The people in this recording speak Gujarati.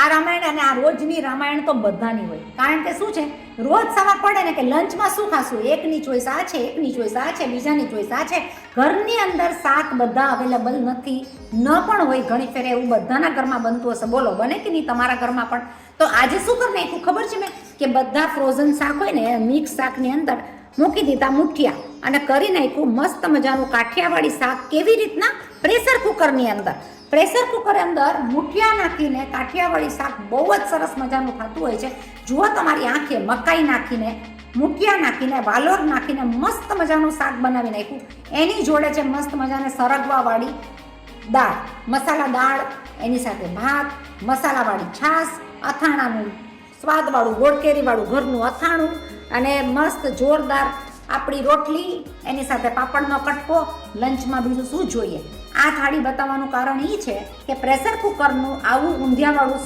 આ રામાયણ અને આ રોજની રામાયણ તો બધાની હોય. કારણ કે શું છે? રોજ સવાર પડે ને કે લંચમાં શું ખાશું? એકની ચોઈસ આ છે, એકની ચોઈસ આ છે, બીજાની ચોઈસ આ છે. ઘરની અંદર શાક બધા અવેલેબલ નથી. ન પણ હોય ઘણી ફેરે એવું બધાના ઘરમાં બનતું હશે. બોલો, બને કે નહીં તમારા ઘરમાં પણ? તો આજે શું કરી નાખ્યું ખબર છે મેં કે બધા ફ્રોઝન શાક હોય ને મિક્સ શાકની અંદર મૂકી દીધા મુઠિયા અને કરી નાખ્યું મસ્ત મજાનું કાઠિયાવાડી શાક કેવી રીતના પ્રેશર કુકરની અંદર. પ્રેશર કુકર અંદર મુઠિયા નાખીને કાઠિયાવાડી શાક બહુ જ સરસ મજાનું થતું હોય છે. જુઓ તમારી આંખે મકાઈ નાખીને, મુઠિયા નાખીને, વાલોર નાખીને મસ્ત મજાનું શાક બનાવી નાખ્યું. એની જોડે છે મસ્ત મજાને સરગવાવાળી દાળ, મસાલા દાળ, એની સાથે ભાત, મસાલાવાળી છાશ, અથાણાનું સ્વાદવાળું ગોળકેરીવાળું ઘરનું અથાણું અને મસ્ત જોરદાર આપણી રોટલી, એની સાથે પાપડનો કટકો લંચમાં બીજું શું જોઈએ? આ થાળી બતાવવાનું કારણ એ છે કે પ્રેશર કુકરનું આવું ઊંધિયાવાળું